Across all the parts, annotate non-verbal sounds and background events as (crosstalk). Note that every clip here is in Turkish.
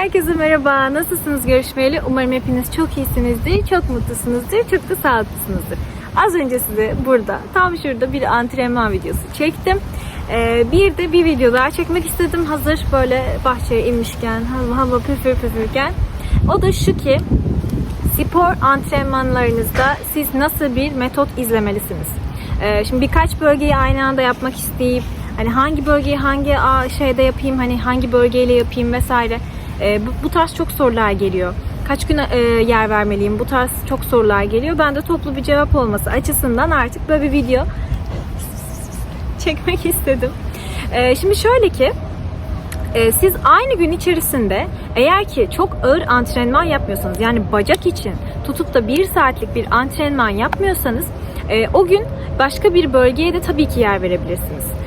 Herkese merhaba. Nasılsınız görüşmeyeli? Umarım hepiniz çok iyisinizdir, çok mutlusunuzdur, çok da sağlıklısınızdır. Az önce size burada, tam şurada bir antrenman videosu çektim. Ee, bir de bir video daha çekmek istedim. Hazır böyle bahçeye inmişken, hava, püfür püfürken. O da şu ki, spor antrenmanlarınızda siz nasıl bir metot izlemelisiniz? Ee, şimdi birkaç bölgeyi aynı anda yapmak isteyip hani hangi bölgeyi hangi şeyde yapayım hani hangi bölgeyle yapayım vesaire Ee, bu, bu tarz çok sorular geliyor. Kaç gün e, yer vermeliyim? Bu tarz çok sorular geliyor. Ben de toplu bir cevap olması açısından artık böyle bir video (laughs) çekmek istedim. Ee, şimdi şöyle ki e, siz aynı gün içerisinde eğer ki çok ağır antrenman yapmıyorsanız yani bacak için tutup da bir saatlik bir antrenman yapmıyorsanız e, o gün başka bir bölgeye de tabii ki yer verebilirsiniz.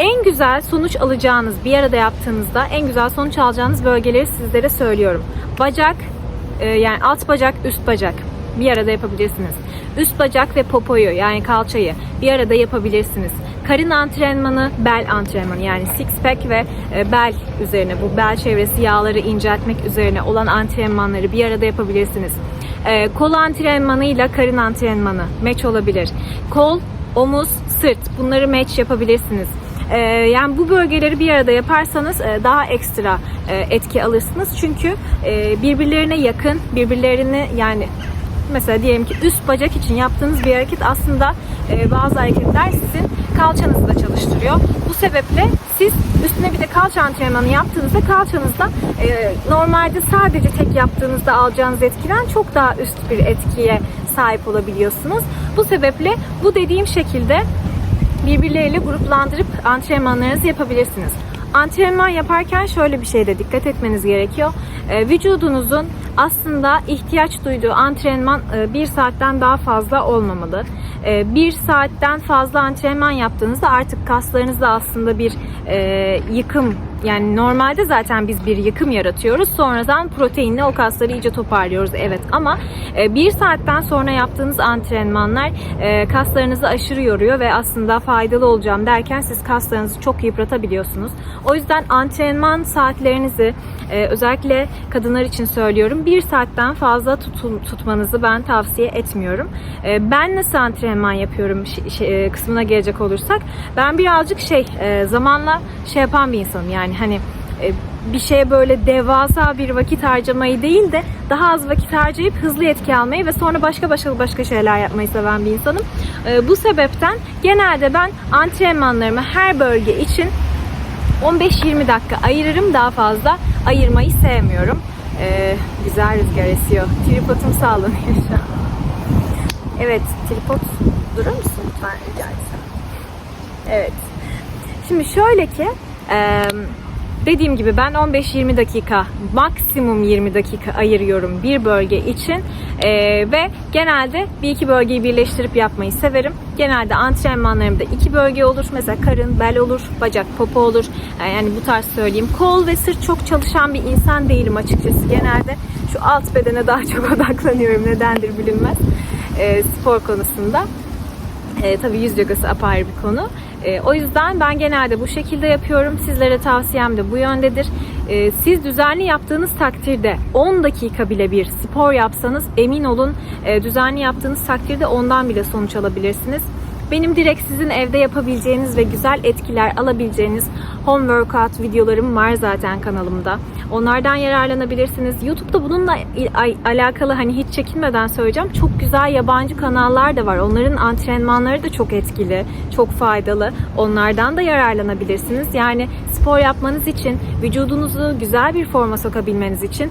En güzel sonuç alacağınız bir arada yaptığınızda en güzel sonuç alacağınız bölgeleri sizlere söylüyorum. Bacak, e, yani alt bacak, üst bacak bir arada yapabilirsiniz. Üst bacak ve popoyu yani kalçayı bir arada yapabilirsiniz. Karın antrenmanı, bel antrenmanı yani six pack ve e, bel üzerine bu bel çevresi yağları inceltmek üzerine olan antrenmanları bir arada yapabilirsiniz. E, kol antrenmanıyla karın antrenmanı match olabilir. Kol, omuz, sırt bunları match yapabilirsiniz. Ee, yani bu bölgeleri bir arada yaparsanız e, daha ekstra e, etki alırsınız. Çünkü e, birbirlerine yakın, birbirlerini yani mesela diyelim ki üst bacak için yaptığınız bir hareket aslında bazı hareketler sizin kalçanızı da çalıştırıyor. Bu sebeple siz üstüne bir de kalça antrenmanı yaptığınızda kalçanızda e, normalde sadece tek yaptığınızda alacağınız etkiden çok daha üst bir etkiye sahip olabiliyorsunuz. Bu sebeple bu dediğim şekilde birbirleriyle gruplandırıp antrenmanlarınızı yapabilirsiniz. Antrenman yaparken şöyle bir şeyde dikkat etmeniz gerekiyor. Ee, vücudunuzun aslında ihtiyaç duyduğu antrenman e, bir saatten daha fazla olmamalı. E, bir saatten fazla antrenman yaptığınızda artık kaslarınızda aslında bir e, yıkım yani normalde zaten biz bir yıkım yaratıyoruz. Sonradan proteinle o kasları iyice toparlıyoruz. Evet ama e, bir saatten sonra yaptığınız antrenmanlar e, kaslarınızı aşırı yoruyor ve aslında faydalı olacağım derken siz kaslarınızı çok yıpratabiliyorsunuz. O yüzden antrenman saatlerinizi e, özellikle kadınlar için söylüyorum. Bir saatten fazla tutun, tutmanızı ben tavsiye etmiyorum. Ben nasıl antrenman yapıyorum kısmına gelecek olursak ben birazcık şey zamanla şey yapan bir insanım yani hani e, bir şeye böyle devasa bir vakit harcamayı değil de daha az vakit harcayıp hızlı etki almayı ve sonra başka başka başka şeyler yapmayı seven bir insanım. E, bu sebepten genelde ben antrenmanlarımı her bölge için 15-20 dakika ayırırım daha fazla ayırmayı sevmiyorum. E, güzel rüzgar esiyor. Tripodum sallanıyor şu an. Evet, tripod durur musun lütfen rica etsem? Evet. Şimdi şöyle ki e, dediğim gibi ben 15-20 dakika maksimum 20 dakika ayırıyorum bir bölge için E, ve genelde bir iki bölgeyi birleştirip yapmayı severim. Genelde antrenmanlarımda iki bölge olur. Mesela karın, bel olur, bacak, popo olur. Yani bu tarz söyleyeyim. Kol ve sırt çok çalışan bir insan değilim açıkçası. Genelde şu alt bedene daha çok (laughs) odaklanıyorum. Nedendir bilinmez. E, spor konusunda. E, tabii yüz yogası apayrı bir konu. E, o yüzden ben genelde bu şekilde yapıyorum. Sizlere tavsiyem de bu yöndedir. E, siz düzenli yaptığınız takdirde 10 dakika bile bir spor yapsanız emin olun e, düzenli yaptığınız takdirde ondan bile sonuç alabilirsiniz. Benim direkt sizin evde yapabileceğiniz ve güzel etkiler alabileceğiniz home workout videolarım var zaten kanalımda. Onlardan yararlanabilirsiniz. YouTube'da bununla alakalı hani hiç çekinmeden söyleyeceğim. Çok güzel yabancı kanallar da var. Onların antrenmanları da çok etkili, çok faydalı. Onlardan da yararlanabilirsiniz. Yani spor yapmanız için, vücudunuzu güzel bir forma sokabilmeniz için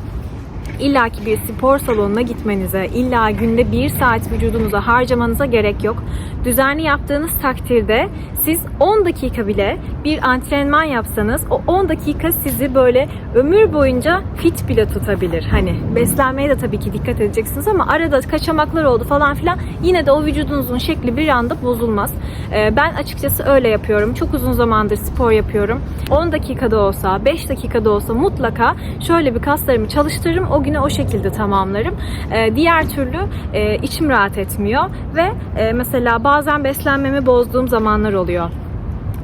illaki bir spor salonuna gitmenize, illa günde bir saat vücudunuza harcamanıza gerek yok. Düzenli yaptığınız takdirde siz 10 dakika bile bir antrenman yapsanız o 10 dakika sizi böyle ömür boyunca fit bile tutabilir. Hani beslenmeye de tabii ki dikkat edeceksiniz ama arada kaçamaklar oldu falan filan yine de o vücudunuzun şekli bir anda bozulmaz. Ee, Ben açıkçası öyle yapıyorum. Çok uzun zamandır spor yapıyorum. 10 dakikada olsa, 5 dakikada olsa mutlaka şöyle bir kaslarımı çalıştırırım. O günü o şekilde tamamlarım. Ee, Diğer türlü e, içim rahat etmiyor ve e, mesela bazen beslenmemi bozduğum zamanlar oluyor.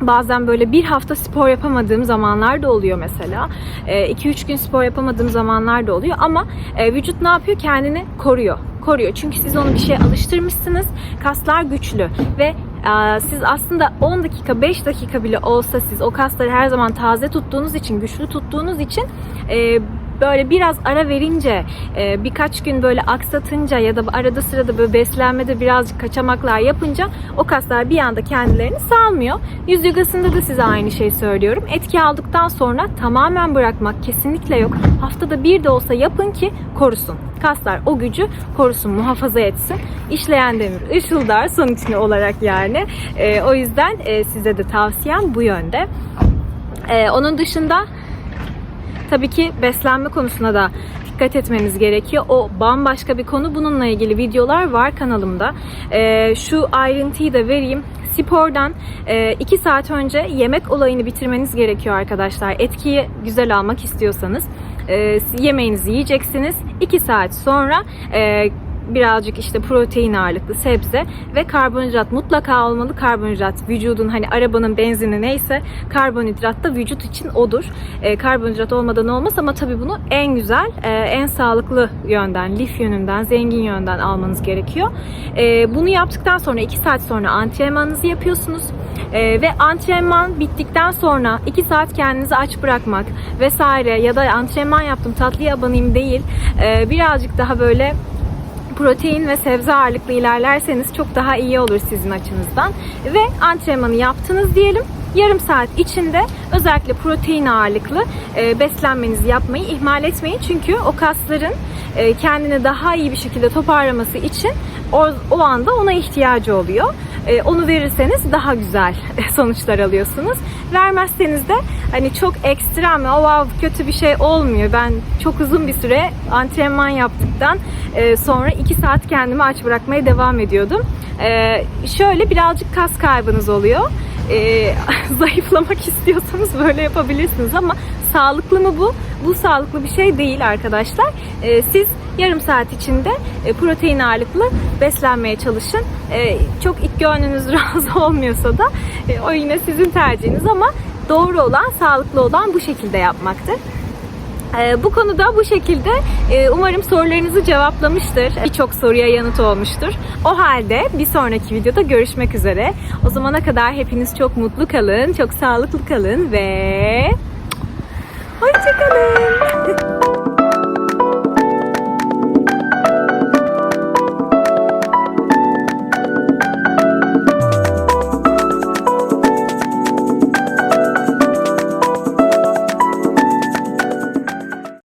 Bazen böyle bir hafta spor yapamadığım zamanlar da oluyor mesela. 2-3 gün spor yapamadığım zamanlar da oluyor ama e, vücut ne yapıyor? Kendini koruyor. Koruyor. Çünkü siz onu bir şeye alıştırmışsınız. Kaslar güçlü ve e, siz aslında 10 dakika 5 dakika bile olsa siz o kasları her zaman taze tuttuğunuz için, güçlü tuttuğunuz için e, böyle biraz ara verince, e, birkaç gün böyle aksatınca ya da arada sırada böyle beslenmede birazcık kaçamaklar yapınca o kaslar bir anda kendilerini salmıyor. Yüz yogasında da size aynı şeyi söylüyorum. Etki aldıktan sonra tamamen bırakmak kesinlikle yok. Haftada bir de olsa yapın ki korusun. Kaslar o gücü korusun, muhafaza etsin. İşleyen demir ışıldar sonuç ne olarak yani. E, o yüzden e, size de tavsiyem bu yönde. E, onun dışında tabii ki beslenme konusuna da dikkat etmeniz gerekiyor. O bambaşka bir konu. Bununla ilgili videolar var kanalımda. Ee, şu ayrıntıyı da vereyim. Spordan 2 saat önce yemek olayını bitirmeniz gerekiyor arkadaşlar. Etkiyi güzel almak istiyorsanız. E, yemeğinizi yiyeceksiniz. 2 saat sonra e, birazcık işte protein ağırlıklı sebze ve karbonhidrat mutlaka olmalı. Karbonhidrat vücudun hani arabanın benzini neyse karbonhidrat da vücut için odur. E, karbonhidrat olmadan olmaz ama tabii bunu en güzel, e, en sağlıklı yönden, lif yönünden, zengin yönden almanız gerekiyor. E, bunu yaptıktan sonra 2 saat sonra antrenmanınızı yapıyorsunuz. E, ve antrenman bittikten sonra 2 saat kendinizi aç bırakmak vesaire ya da antrenman yaptım tatlıya abanayım değil. E, birazcık daha böyle protein ve sebze ağırlıklı ilerlerseniz çok daha iyi olur sizin açınızdan. Ve antrenmanı yaptınız diyelim. Yarım saat içinde özellikle protein ağırlıklı e, beslenmenizi yapmayı ihmal etmeyin. Çünkü o kasların e, kendini daha iyi bir şekilde toparlaması için o, o anda ona ihtiyacı oluyor. E, onu verirseniz daha güzel (laughs) sonuçlar alıyorsunuz. Vermezseniz de hani çok ekstrem, o wow, kötü bir şey olmuyor. Ben çok uzun bir süre antrenman yaptıktan e, sonra 2 saat kendimi aç bırakmaya devam ediyordum. E, şöyle birazcık kas kaybınız oluyor. E, (laughs) zayıflamak istiyorsanız böyle yapabilirsiniz ama sağlıklı mı bu? Bu sağlıklı bir şey değil arkadaşlar. E, siz yarım saat içinde e, protein ağırlıklı beslenmeye çalışın. E, çok ilk gönlünüz (laughs) razı olmuyorsa da e, o yine sizin tercihiniz ama doğru olan, sağlıklı olan bu şekilde yapmaktır. Ee, bu konuda bu şekilde e, umarım sorularınızı cevaplamıştır. Birçok soruya yanıt olmuştur. O halde bir sonraki videoda görüşmek üzere. O zamana kadar hepiniz çok mutlu kalın, çok sağlıklı kalın ve hoşçakalın. (laughs)